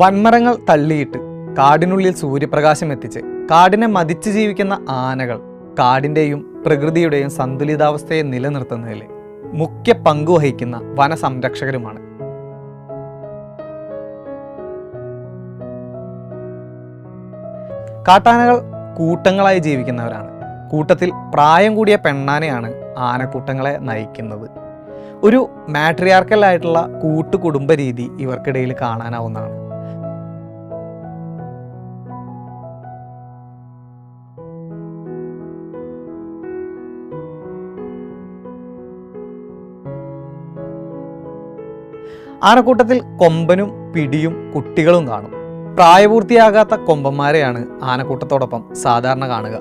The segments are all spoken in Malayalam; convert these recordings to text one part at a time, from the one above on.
വൻമരങ്ങൾ തള്ളിയിട്ട് കാടിനുള്ളിൽ സൂര്യപ്രകാശം എത്തിച്ച് കാടിനെ മതിച്ച് ജീവിക്കുന്ന ആനകൾ കാടിന്റെയും പ്രകൃതിയുടെയും സന്തുലിതാവസ്ഥയെ നിലനിർത്തുന്നതിൽ മുഖ്യ പങ്ക് വഹിക്കുന്ന വനസംരക്ഷകരുമാണ്. കാട്ടാനകൾ കൂട്ടങ്ങളായി ജീവിക്കുന്നവരാണ്. കൂട്ടത്തിൽ പ്രായം കൂടിയ പെണ്ണാനെയാണ് ആനക്കൂട്ടങ്ങളെ നയിക്കുന്നത്. ഒരു മാട്രിയാർക്കലായിട്ടുള്ള കൂട്ടുകുടുംബ രീതി ഇവർക്കിടയിൽ കാണാനാവുന്നതാണ്. ആനക്കൂട്ടത്തിൽ കൊമ്പനും പിടിയും കുട്ടികളും കാണും. പ്രായപൂർത്തിയാകാത്ത കൊമ്പന്മാരെയാണ് ആനക്കൂട്ടത്തോടൊപ്പം സാധാരണ കാണുക.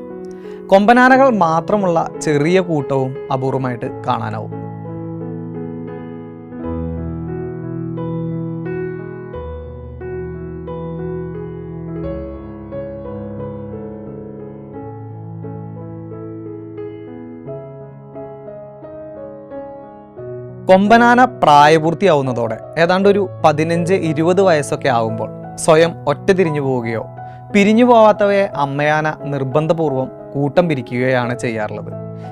കൊമ്പനാനകൾ മാത്രമുള്ള ചെറിയ കൂട്ടവും അപൂർവമായിട്ട് കാണാനാവും. കൊമ്പനാന പ്രായപൂർത്തിയാവുന്നതോടെ ഏതാണ്ട് ഒരു പതിനഞ്ച് ഇരുപത് വയസ്സൊക്കെ ആകുമ്പോൾ സ്വയം ഒറ്റ തിരിഞ്ഞു പോവുകയോ പിരിഞ്ഞു പോവാത്തവയെ അമ്മയാന നിർബന്ധപൂർവം കൂട്ടം പിരിക്കുകയാണ് ചെയ്യാറുള്ളത്.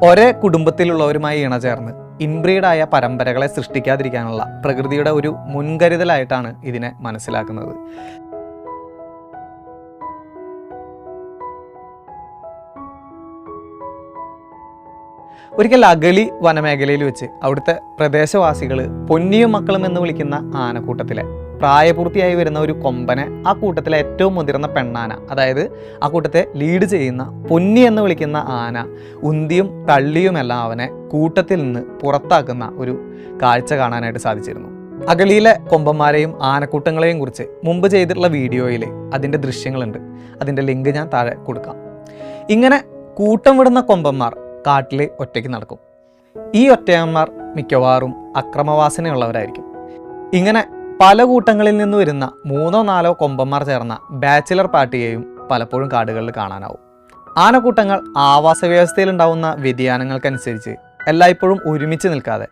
ഒരേ കുടുംബത്തിലുള്ളവരുമായി ഇണചേർന്ന് ഇൻബ്രീഡായ പരമ്പരകളെ സൃഷ്ടിക്കാതിരിക്കാനുള്ള പ്രകൃതിയുടെ ഒരു മുൻകരുതലായിട്ടാണ് ഇതിനെ മനസ്സിലാക്കുന്നത്. ഒരിക്കൽ അഗളി വനമേഖലയിൽ വെച്ച് അവിടുത്തെ പ്രദേശവാസികൾ പൊന്നിയും മക്കളും എന്ന് വിളിക്കുന്ന ആനക്കൂട്ടത്തിലെ പ്രായപൂർത്തിയായി വരുന്ന ഒരു കൊമ്പനെ ആ കൂട്ടത്തിലെ ഏറ്റവും മുതിർന്ന പെണ്ണാന അതായത് ആ കൂട്ടത്തെ ലീഡ് ചെയ്യുന്ന പൊന്നി എന്ന് വിളിക്കുന്ന ആന ഉന്തിയും തള്ളിയുമെല്ലാം അവനെ കൂട്ടത്തിൽ നിന്ന് പുറത്താക്കുന്ന ഒരു കാഴ്ച കാണാനായിട്ട് സാധിച്ചിരുന്നു. അഗളിയിലെ കൊമ്പന്മാരെയും ആനക്കൂട്ടങ്ങളെയും കുറിച്ച് മുമ്പ് ചെയ്തിട്ടുള്ള വീഡിയോയിൽ അതിന്റെ ദൃശ്യങ്ങളുണ്ട്. അതിന്റെ ലിങ്ക് ഞാൻ താഴെ കൊടുക്കാം. ഇങ്ങനെ കൂട്ടം വിടുന്ന കൊമ്പന്മാർ കാട്ടിൽ ഒറ്റയ്ക്ക് നടക്കും. ഈ ഒറ്റയന്മാർ മിക്കവാറും അക്രമവാസനയുള്ളവരായിരിക്കും. ഇങ്ങനെ പല കൂട്ടങ്ങളിൽ നിന്ന് വരുന്ന മൂന്നോ നാലോ കൊമ്പന്മാർ ചേർന്ന ബാച്ചിലർ പാർട്ടിയെയും പലപ്പോഴും കാടുകളിൽ കാണാനാവും. ആനക്കൂട്ടങ്ങൾ ആവാസ വ്യവസ്ഥയിലുണ്ടാവുന്ന വ്യതിയാനങ്ങൾക്കനുസരിച്ച് എല്ലായ്പ്പോഴും ഒരുമിച്ച് നിൽക്കാതെ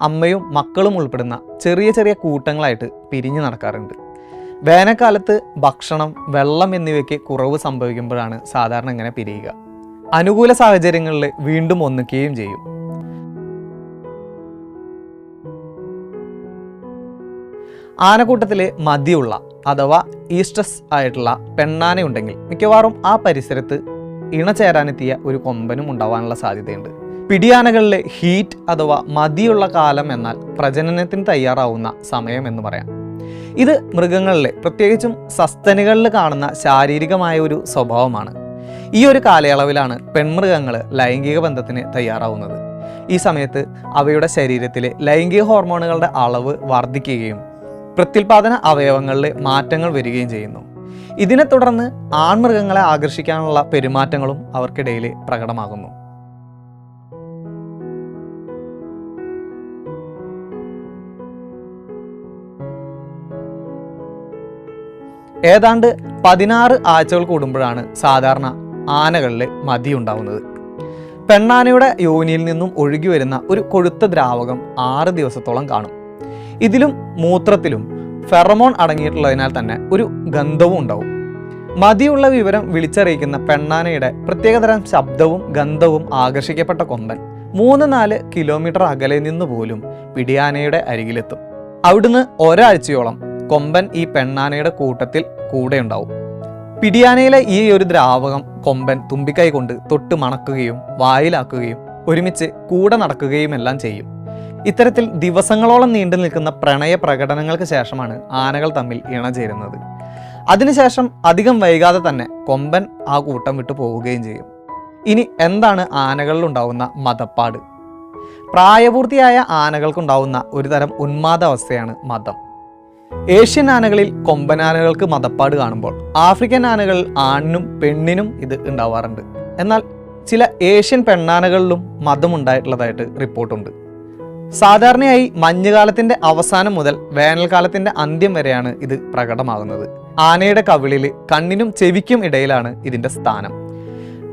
അമ്മയും മക്കളും ഉൾപ്പെടുന്ന ചെറിയ ചെറിയ കൂട്ടങ്ങളായിട്ട് പിരിഞ്ഞു നടക്കാറുണ്ട്. വേനൽക്കാലത്ത് ഭക്ഷണം വെള്ളം എന്നിവയ്ക്ക് കുറവ് സംഭവിക്കുമ്പോഴാണ് സാധാരണ ഇങ്ങനെ പിരിയുക. അനുകൂല സാഹചര്യങ്ങളിൽ വീണ്ടും ഒന്നിക്കുകയും ചെയ്യും. ആനക്കൂട്ടത്തിൽ മതിയുള്ള അഥവാ ഈസ്റ്റസ് ആയിട്ടുള്ള പെണ്ണാനയുണ്ടെങ്കിൽ മിക്കവാറും ആ പരിസരത്ത് ഇണചേരാനെത്തിയ ഒരു കൊമ്പനും ഉണ്ടാവാനുള്ള സാധ്യതയുണ്ട്. പിടിയാനകളിലെ ഹീറ്റ് അഥവാ മതിയുള്ള കാലം എന്നാൽ പ്രജനനത്തിന് തയ്യാറാവുന്ന സമയം എന്ന് പറയാം. ഇത് മൃഗങ്ങളിലെ പ്രത്യേകിച്ചും സസ്തനികളിൽ കാണുന്ന ശാരീരികമായ ഒരു സ്വഭാവമാണ്. ഈ ഒരു കാലയളവിലാണ് പെൺമൃഗങ്ങൾ ലൈംഗിക ബന്ധത്തിന് തയ്യാറാവുന്നത്. ഈ സമയത്ത് അവയുടെ ശരീരത്തിലെ ലൈംഗിക ഹോർമോണുകളുടെ അളവ് വർദ്ധിക്കുകയും പ്രത്യുൽപാദന അവയവങ്ങളിൽ മാറ്റങ്ങൾ വരികയും ചെയ്യുന്നു. ഇതിനെ തുടർന്ന് ആൺമൃഗങ്ങളെ ആകർഷിക്കാനുള്ള പെരുമാറ്റങ്ങളും അവർക്കിടയിൽ പ്രകടമാകുന്നു. ഏതാണ്ട് പതിനാറ് ആഴ്ചകൾ കൂടുമ്പോഴാണ് സാധാരണ ആനകളിൽ മതി ഉണ്ടാവുന്നത്. പെണ്ണാനയുടെ യോനിയിൽ നിന്നും ഒഴുകി വരുന്ന ഒരു കൊഴുത്ത ദ്രാവകം ആറ് ദിവസത്തോളം കാണും. ഇതിലും മൂത്രത്തിലും ഫെറമോൺ അടങ്ങിയിട്ടുള്ളതിനാൽ തന്നെ ഒരു ഗന്ധവും ഉണ്ടാവും. മതിയുള്ള വിവരം വിളിച്ചറിയിക്കുന്ന പെണ്ണാനയുടെ പ്രത്യേകതരം ശബ്ദവും ഗന്ധവും ആകർഷിക്കപ്പെട്ട കൊമ്പൻ മൂന്ന് നാല് കിലോമീറ്റർ അകലെ നിന്ന് പോലും പിടിയാനയുടെ അരികിലെത്തും. അവിടുന്ന് ഒരാഴ്ചയോളം കൊമ്പൻ ഈ പെണ്ണാനയുടെ കൂട്ടത്തിൽ കൂടെ ഉണ്ടാവും. പിടിയാനയിലെ ഈ ഒരു ദ്രാവകം കൊമ്പൻ തുമ്പിക്കൈ കൊണ്ട് തൊട്ട് മണക്കുകയും വായിലാക്കുകയും ഒരുമിച്ച് കൂടെ നടക്കുകയും എല്ലാം ചെയ്യും. ഇത്തരത്തിൽ ദിവസങ്ങളോളം നീണ്ടു നിൽക്കുന്ന പ്രണയ പ്രകടനങ്ങൾക്ക് ശേഷമാണ് ആനകൾ തമ്മിൽ ഇണചേരുന്നത്. അതിനുശേഷം അധികം വൈകാതെ തന്നെ കൊമ്പൻ ആ കൂട്ടം വിട്ടു പോവുകയും ചെയ്യും. ഇനി എന്താണ് ആനകളിൽ ഉണ്ടാവുന്ന മതപ്പാട്? പ്രായപൂർത്തിയായ ആനകൾക്കുണ്ടാവുന്ന ഒരുതരം ഉന്മാദാവസ്ഥയാണ് മതം. ഏഷ്യൻ ആനകളിൽ കൊമ്പനാനകൾക്ക് മതപ്പാട് കാണുമ്പോൾ ആഫ്രിക്കൻ ആനകളിൽ ആണിനും പെണ്ണിനും ഇത് ഉണ്ടാവാറുണ്ട്. എന്നാൽ ചില ഏഷ്യൻ പെണ്ണാനകളിലും മതമുണ്ടായിട്ടുള്ളതായിട്ട് റിപ്പോർട്ടുണ്ട്. സാധാരണയായി മഞ്ഞുകാലത്തിന്റെ അവസാനം മുതൽ വേനൽക്കാലത്തിന്റെ അന്ത്യം വരെയാണ് ഇത് പ്രകടമാകുന്നത്. ആനയുടെ കവിളിൽ കണ്ണിനും ചെവിക്കും ഇടയിലാണ് ഇതിന്റെ സ്ഥാനം.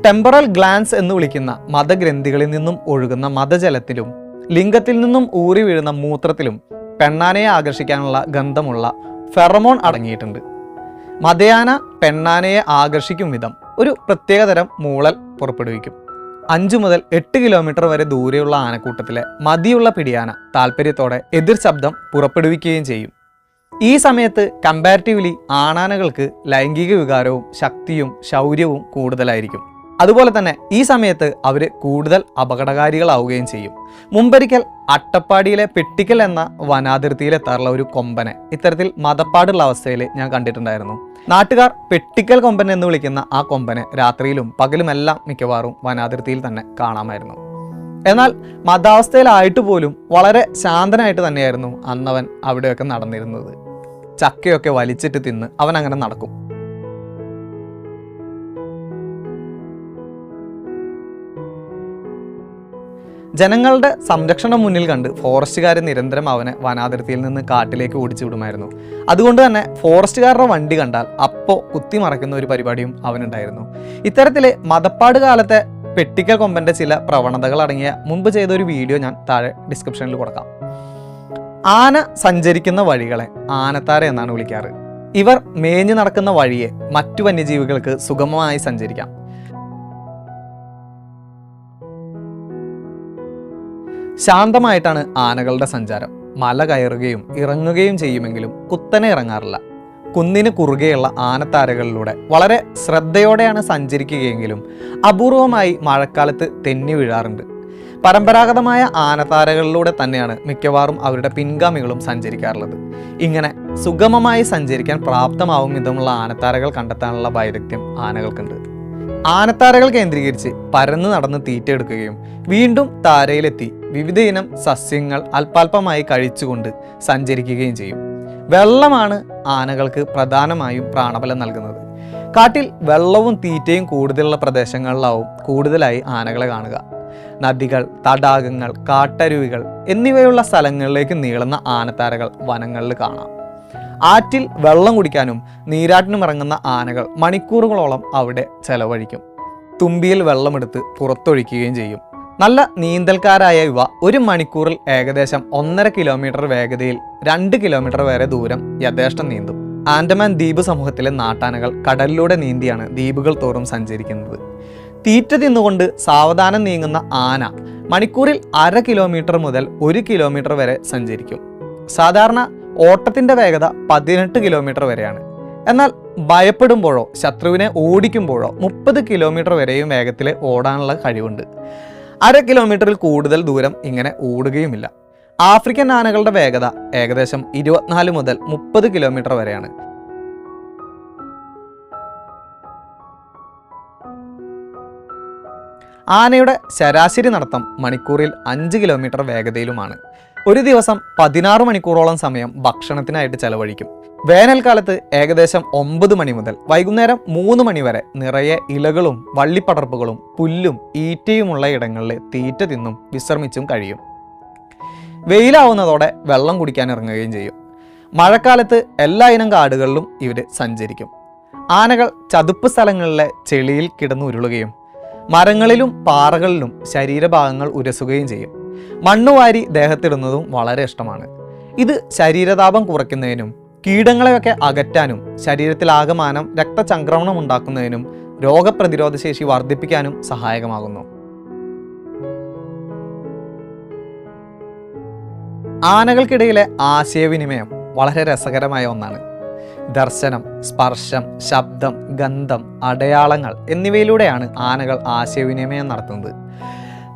ടെമ്പറൽ ഗ്ലാൻസ് എന്ന് വിളിക്കുന്ന മതഗ്രന്ഥികളിൽ നിന്നും ഒഴുകുന്ന മതജലത്തിലും ലിംഗത്തിൽ നിന്നും ഊറി വീഴുന്ന മൂത്രത്തിലും പെണ്ണാനയെ ആകർഷിക്കാനുള്ള ഗന്ധമുള്ള ഫെറമോൺ അടങ്ങിയിട്ടുണ്ട്. മതയാന പെണ്ണാനയെ ആകർഷിക്കും വിധം ഒരു പ്രത്യേകതരം മൂളൽ പുറപ്പെടുവിക്കും. അഞ്ചു മുതൽ എട്ട് കിലോമീറ്റർ വരെ ദൂരെയുള്ള ആനക്കൂട്ടത്തിലെ മതിയുള്ള പിടിയാന താല്പര്യത്തോടെ എതിർ ശബ്ദം പുറപ്പെടുവിക്കുകയും ചെയ്യും. ഈ സമയത്ത് കമ്പാരിറ്റീവ്ലി ആണാനകൾക്ക് ലൈംഗിക വികാരവും ശക്തിയും ശൗര്യവും കൂടുതലായിരിക്കും. അതുപോലെ തന്നെ ഈ സമയത്ത് അവർ കൂടുതൽ അപകടകാരികളാവുകയും ചെയ്യും. മുമ്പൊരിക്കൽ അട്ടപ്പാടിയിലെ പെട്ടിക്കൽ എന്ന വനാതിർത്തിയിലെത്താറുള്ള ഒരു കൊമ്പനെ. ഇത്തരത്തിൽ മതപ്പാടുള്ള അവസ്ഥയിൽ ഞാൻ കണ്ടിട്ടുണ്ടായിരുന്നു. നാട്ടുകാർ പെട്ടിക്കൽ കൊമ്പൻ എന്ന് വിളിക്കുന്ന ആ കൊമ്പനെ രാത്രിയിലും പകലുമെല്ലാം മിക്കവാറും വനാതിർത്തിയിൽ തന്നെ കാണാമായിരുന്നു. എന്നാൽ മതാവസ്ഥയിലായിട്ട് പോലും വളരെ ശാന്തനായിട്ട് തന്നെയായിരുന്നു അന്നവൻ അവിടെയൊക്കെ നടന്നിരുന്നത്. ചക്കയൊക്കെ വലിച്ചിട്ട് തിന്ന് അവൻ അങ്ങനെ നടക്കും. ജനങ്ങളുടെ സംരക്ഷണം മുന്നിൽ കണ്ട് ഫോറസ്റ്റുകാർ നിരന്തരം അവനെ വനാതിർത്തിയിൽ നിന്ന് കാട്ടിലേക്ക് ഓടിച്ചു വിടുമായിരുന്നു. അതുകൊണ്ട് തന്നെ ഫോറസ്റ്റുകാരുടെ വണ്ടി കണ്ടാൽ അപ്പോൾ കുത്തിമറയ്ക്കുന്ന ഒരു പരിപാടിയും അവനുണ്ടായിരുന്നു. ഇത്തരത്തിലെ മതപ്പാട് കാലത്തെ പെട്ടിക്കൽ കൊമ്പന്റെ ചില പ്രവണതകൾ അടങ്ങിയ മുമ്പ് ചെയ്ത ഒരു വീഡിയോ ഞാൻ താഴെ ഡിസ്ക്രിപ്ഷനിൽ കൊടുക്കാം. ആന സഞ്ചരിക്കുന്ന വഴികളെ ആനത്താര എന്നാണ് വിളിക്കാറ്. ഇവർ മേഞ്ഞു നടക്കുന്ന വഴിയെ മറ്റു വന്യജീവികൾക്ക് സുഗമമായി സഞ്ചരിക്കാം. ശാന്തമായിട്ടാണ് ആനകളുടെ സഞ്ചാരം. മല കയറുകയും ഇറങ്ങുകയും ചെയ്യുമെങ്കിലും കുത്തനെ ഇറങ്ങാറില്ല. കുന്നിന് കുറുകെയുള്ള ആനത്താരകളിലൂടെ വളരെ ശ്രദ്ധയോടെയാണ് സഞ്ചരിക്കുകയെങ്കിലും അപൂർവമായി മഴക്കാലത്ത് തെന്നി വീഴാറുണ്ട്. പരമ്പരാഗതമായ ആനത്താരകളിലൂടെ തന്നെയാണ് മിക്കവാറും അവരുടെ പിൻഗാമികളും സഞ്ചരിക്കാറുള്ളത്. ഇങ്ങനെ സുഗമമായി സഞ്ചരിക്കാൻ പ്രാപ്തമാവും വിധമുള്ള ആനത്താരകൾ കണ്ടെത്താനുള്ള വൈദഗ്ധ്യം ആനകൾക്കുണ്ട്. ആനത്താരകൾ കേന്ദ്രീകരിച്ച് പരന്ന് നടന്ന് തീറ്റയെടുക്കുകയും വീണ്ടും താരയിലെത്തി വിവിധ ഇനം സസ്യങ്ങൾ അല്പാൽപമായി കഴിച്ചുകൊണ്ട് സഞ്ചരിക്കുകയും ചെയ്യും. വെള്ളമാണ് ആനകൾക്ക് പ്രധാനമായും പ്രാണബലം നൽകുന്നത്. കാട്ടിൽ വെള്ളവും തീറ്റയും കൂടുതലുള്ള പ്രദേശങ്ങളിലാവും കൂടുതലായി ആനകളെ കാണുക. നദികൾ തടാകങ്ങൾ കാട്ടരുവികൾ എന്നിവയുള്ള സ്ഥലങ്ങളിലേക്ക് നീളുന്ന ആനത്താരകൾ വനങ്ങളിൽ കാണാം. ആറ്റിൽ വെള്ളം കുടിക്കാനും നീരാട്ടിനും ഇറങ്ങുന്ന ആനകൾ മണിക്കൂറുകളോളം അവിടെ ചെലവഴിക്കും. തുമ്പിയിൽ വെള്ളമെടുത്ത് പുറത്തൊഴിക്കുകയും ചെയ്യും. നല്ല നീന്തൽക്കാരായ ഇവ ഒരു മണിക്കൂറിൽ ഏകദേശം ഒന്നര കിലോമീറ്റർ വേഗതയിൽ രണ്ട് കിലോമീറ്റർ വരെ ദൂരം യഥേഷ്ടം നീന്തും. ആൻഡമാൻ ദ്വീപ് സമൂഹത്തിലെ നാട്ടാനകൾ കടലിലൂടെ നീന്തിയാണ് ദ്വീപുകൾ തോറും സഞ്ചരിക്കുന്നത്. തീറ്റ തിന്നുകൊണ്ട് സാവധാനം നീങ്ങുന്ന ആന മണിക്കൂറിൽ അര കിലോമീറ്റർ മുതൽ ഒരു കിലോമീറ്റർ വരെ സഞ്ചരിക്കും. സാധാരണ ഓട്ടത്തിന്റെ വേഗത പതിനെട്ട് കിലോമീറ്റർ വരെയാണ്. എന്നാൽ ഭയപ്പെടുമ്പോഴോ ശത്രുവിനെ ഓടിക്കുമ്പോഴോ മുപ്പത് കിലോമീറ്റർ വരെയും വേഗത്തിൽ ഓടാനുള്ള കഴിവുണ്ട്. അര കിലോമീറ്ററിൽ കൂടുതൽ ദൂരം ഇങ്ങനെ ഓടുകയുമില്ല. ആഫ്രിക്കൻ ആനകളുടെ വേഗത ഏകദേശം ഇരുപത്തിനാല് മുതൽ മുപ്പത് കിലോമീറ്റർ വരെയാണ്. ആനയുടെ ശരാശരി നടത്തം മണിക്കൂറിൽ അഞ്ച് കിലോമീറ്റർ വേഗതയിലുമാണ്. ഒരു ദിവസം പതിനാറ് മണിക്കൂറോളം സമയം ഭക്ഷണത്തിനായിട്ട് ചെലവഴിക്കും. വേനൽക്കാലത്ത് ഏകദേശം ഒമ്പത് മണി മുതൽ വൈകുന്നേരം മൂന്ന് മണി വരെ നിറയെ ഇലകളും വള്ളിപ്പടർപ്പുകളും പുല്ലും ഈറ്റയുമുള്ള ഇടങ്ങളിൽ തീറ്റ തിന്നും വിശ്രമിച്ചും കഴിയും. വെയിലാവുന്നതോടെ വെള്ളം കുടിക്കാൻ ഇറങ്ങുകയും ചെയ്യും. മഴക്കാലത്ത് എല്ലാ ഇനം കാടുകളിലും ഇവർ സഞ്ചരിക്കും. ആനകൾ ചതുപ്പ് സ്ഥലങ്ങളിലെ ചെളിയിൽ കിടന്നു ഉരുളുകയും മരങ്ങളിലും പാറകളിലും ശരീരഭാഗങ്ങൾ ഉരസുകയും ചെയ്യും. മണ്ണുവാരി ദേഹത്തിടുന്നതും വളരെ ഇഷ്ടമാണ്. ഇത് ശരീരതാപം കുറയ്ക്കുന്നതിനും കീടങ്ങളെയൊക്കെ അകറ്റാനും ശരീരത്തിൽ ശരീരത്തിലാകമാനം രക്തചംക്രമണം ഉണ്ടാക്കുന്നതിനും രോഗപ്രതിരോധ ശേഷി വർദ്ധിപ്പിക്കാനും സഹായകമാകുന്നു. ആനകൾക്കിടയിലെ ആശയവിനിമയം വളരെ രസകരമായ ഒന്നാണ്. ദർശനം സ്പർശം ശബ്ദം ഗന്ധം അടയാളങ്ങൾ എന്നിവയിലൂടെയാണ് ആനകൾ ആശയവിനിമയം നടത്തുന്നത്.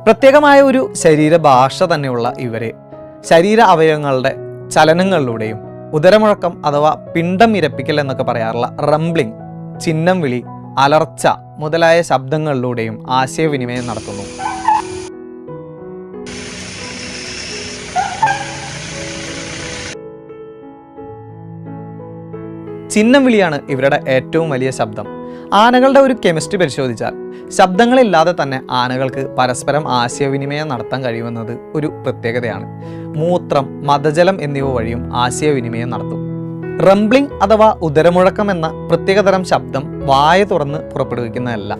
പ്രത്യേകമായ ഒരു ശരീരഭാഷ തന്നെയുള്ള ഇവരെ ശരീര അവയവങ്ങളുടെ ചലനങ്ങളിലൂടെയും ഉദരമുഴക്കം അഥവാ പിണ്ടം ഇരപ്പിക്കൽ എന്നൊക്കെ പറയാറുള്ള റംബ്ലിംഗ് ചിഹ്നം വിളി അലർച്ച മുതലായ ശബ്ദങ്ങളിലൂടെയും ആശയവിനിമയം നടത്തുന്നു. ചിഹ്നം വിളിയാണ് ഇവരുടെ ഏറ്റവും വലിയ ശബ്ദം. ആനകളുടെ ഒരു കെമിസ്ട്രി പരിശോധിച്ചാൽ ശബ്ദങ്ങളില്ലാതെ തന്നെ ആനകൾക്ക് പരസ്പരം ആശയവിനിമയം നടത്താൻ കഴിയുമെന്നത് ഒരു പ്രത്യേകതയാണ്. മൂത്രം മതജലം എന്നിവ വഴിയും ആശയവിനിമയം നടത്തും. റംബ്ലിംഗ് അഥവാ ഉദരമുഴക്കം എന്ന പ്രത്യേകതരം ശബ്ദം വായ തുറന്ന് പുറപ്പെടുവിക്കുന്നതല്ല.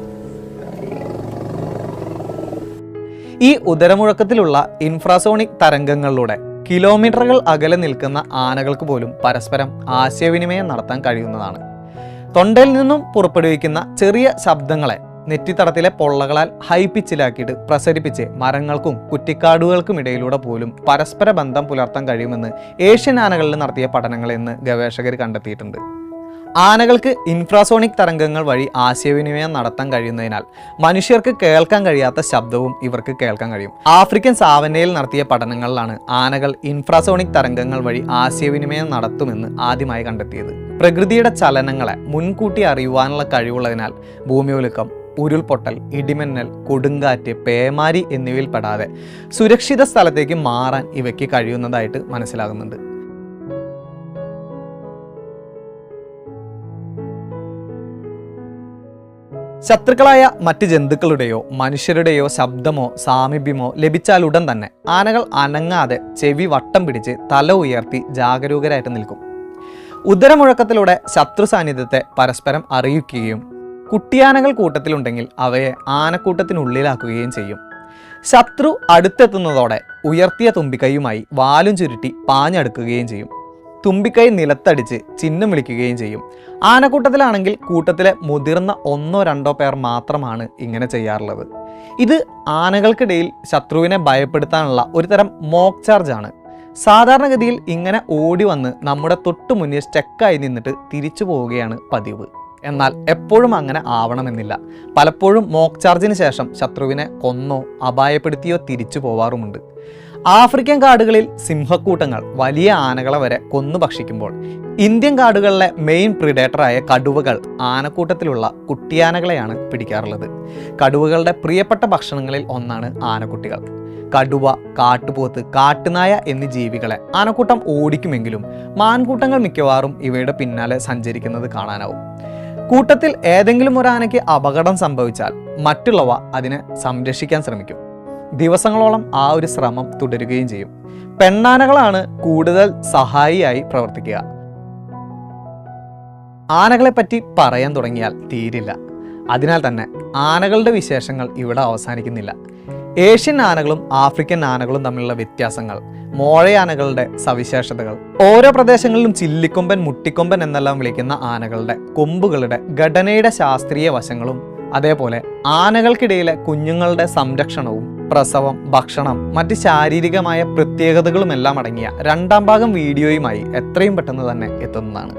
ഈ ഉദരമുഴക്കത്തിലുള്ള ഇൻഫ്രാസോണിക് തരംഗങ്ങളിലൂടെ കിലോമീറ്ററുകൾ അകലെ നിൽക്കുന്ന ആനകൾക്ക് പോലും പരസ്പരം ആശയവിനിമയം നടത്താൻ കഴിയുന്നതാണ്. തൊണ്ടയിൽ നിന്നും പുറപ്പെടുവിക്കുന്ന ചെറിയ ശബ്ദങ്ങളെ നെറ്റിത്തടത്തിലെ പൊള്ളകളാൽ ഹൈ പിച്ചിലാക്കിയിട്ട് പ്രസരിപ്പിച്ച് മരങ്ങൾക്കും കുറ്റിക്കാടുകൾക്കും ഇടയിലൂടെ പോലും പരസ്പര ബന്ധം പുലർത്താൻ കഴിയുമെന്ന് ഏഷ്യൻ ആനകളിൽ നടത്തിയ പഠനങ്ങളിൽ നിന്ന് ഗവേഷകർ കണ്ടെത്തിയിട്ടുണ്ട്. ആനകൾക്ക് ഇൻഫ്രാസോണിക് തരംഗങ്ങൾ വഴി ആശയവിനിമയം നടത്താൻ കഴിയുന്നതിനാൽ മനുഷ്യർക്ക് കേൾക്കാൻ കഴിയാത്ത ശബ്ദവും ഇവർക്ക് കേൾക്കാൻ കഴിയും. ആഫ്രിക്കൻ സാവന്നയിൽ നടത്തിയ പഠനങ്ങളിലാണ് ആനകൾ ഇൻഫ്രാസോണിക് തരംഗങ്ങൾ വഴി ആശയവിനിമയം നടത്തുമെന്ന് ആദ്യമായി കണ്ടെത്തിയത്. പ്രകൃതിയുടെ ചലനങ്ങളെ മുൻകൂട്ടി അറിയുവാനുള്ള കഴിവുള്ളതിനാൽ ഭൂമിയൊലുക്കം ഉരുൾപൊട്ടൽ ഇടിമിന്നൽ കൊടുങ്കാറ്റ് പേമാരി എന്നിവയിൽ പെടാതെ സുരക്ഷിത സ്ഥലത്തേക്ക് മാറാൻ ഇവയ്ക്ക് കഴിയുന്നതായിട്ട് മനസ്സിലാകുന്നുണ്ട്. ശത്രുക്കളായ മറ്റ് ജന്തുക്കളുടെയോ മനുഷ്യരുടെയോ ശബ്ദമോ സാമീപ്യമോ ലഭിച്ചാലുടൻ തന്നെ ആനകൾ അനങ്ങാതെ ചെവി വട്ടം പിടിച്ച് തല ഉയർത്തി ജാഗരൂകരായിട്ട് നിൽക്കും. ഉദരമുഴക്കത്തിലൂടെ ശത്രു സാന്നിധ്യത്തെ പരസ്പരം അറിയിക്കുകയും കുട്ടിയാനകൾ കൂട്ടത്തിലുണ്ടെങ്കിൽ അവയെ ആനക്കൂട്ടത്തിനുള്ളിലാക്കുകയും ചെയ്യും. ശത്രു അടുത്തെത്തുന്നതോടെ ഉയർത്തിയ തുമ്പിക്കൈയുമായി വാലും ചുരുട്ടി പാഞ്ഞടുക്കുകയും ചെയ്യും. തുമ്പിക്കൈ നിലത്തടിച്ച് ചിഹ്നം വിളിക്കുകയും ചെയ്യും. ആനക്കൂട്ടത്തിലാണെങ്കിൽ കൂട്ടത്തിലെ മുതിർന്ന ഒന്നോ രണ്ടോ പേർ മാത്രമാണ് ഇങ്ങനെ ചെയ്യാറുള്ളത്. ഇത് ആനകൾക്കിടയിൽ ശത്രുവിനെ ഭയപ്പെടുത്താനുള്ള ഒരു തരം മോക്ക് ചാർജ് ആണ് സാധാരണഗതിയിൽ ഇങ്ങനെ ഓടി വന്ന് നമ്മുടെ തൊട്ടു മുന്നിൽ സ്റ്റെക്കായി നിന്നിട്ട് തിരിച്ചു പോവുകയാണ് പതിവ്. എന്നാൽ എപ്പോഴും അങ്ങനെ ആവണമെന്നില്ല. പലപ്പോഴും മോക്ക് ചാർജിന് ശേഷം ശത്രുവിനെ കൊന്നോ അപായപ്പെടുത്തിയോ തിരിച്ചു പോവാറുമുണ്ട്. ആഫ്രിക്കൻ കാടുകളിൽ സിംഹക്കൂട്ടങ്ങൾ വലിയ ആനകളെ വരെ കൊന്നു ഭക്ഷിക്കുമ്പോൾ ഇന്ത്യൻ കാടുകളിലെ മെയിൻ പ്രിഡേറ്ററായ കടുവകൾ ആനക്കൂട്ടത്തിലുള്ള കുട്ടിയാനകളെയാണ് പിടിക്കാറുള്ളത്. കടുവകളുടെ പ്രിയപ്പെട്ട ഭക്ഷണങ്ങളിൽ ഒന്നാണ് ആനക്കുട്ടികൾ. കടുവ കാട്ടുപോത്ത് കാട്ടുനായ എന്നീ ജീവികളെ ആനക്കൂട്ടം ഓടിക്കുമെങ്കിലും മാൻകൂട്ടങ്ങൾ മിക്കവാറും ഇവയുടെ പിന്നാലെ സഞ്ചരിക്കുന്നത് കാണാനാവും. കൂട്ടത്തിൽ ഏതെങ്കിലും ഒരു ആനയ്ക്ക് അപകടം സംഭവിച്ചാൽ മറ്റുള്ളവ അതിനെ സംരക്ഷിക്കാൻ ശ്രമിക്കും. ദിവസങ്ങളോളം ആ ഒരു ശ്രമം തുടരുകയും ചെയ്യും. പെണ്ണാനകളാണ് കൂടുതൽ സഹായിയായി പ്രവർത്തിക്കുക. ആനകളെപ്പറ്റി പറയാൻ തുടങ്ങിയാൽ തീരില്ല. അതിനാൽ തന്നെ ആനകളുടെ വിശേഷങ്ങൾ ഇവിടെ അവസാനിക്കുന്നില്ല. ഏഷ്യൻ ആനകളും ആഫ്രിക്കൻ ആനകളും തമ്മിലുള്ള വ്യത്യാസങ്ങൾ മോഴയാനകളുടെ സവിശേഷതകൾ ഓരോ പ്രദേശങ്ങളിലും ചില്ലിക്കൊമ്പൻ മുട്ടിക്കൊമ്പൻ എന്നെല്ലാം വിളിക്കുന്ന ആനകളുടെ കൊമ്പുകളുടെ ഘടനയുടെ ശാസ്ത്രീയ വശങ്ങളും അതേപോലെ ആനകൾക്കിടയിലെ കുഞ്ഞുങ്ങളുടെ സംരക്ഷണവും പ്രസവം ഭക്ഷണം മറ്റ് ശാരീരികമായ പ്രത്യേകതകളുമെല്ലാം അടങ്ങിയ രണ്ടാം ഭാഗം വീഡിയോയുമായി എത്രയും പെട്ടെന്ന് തന്നെ എത്തുന്നതാണ്.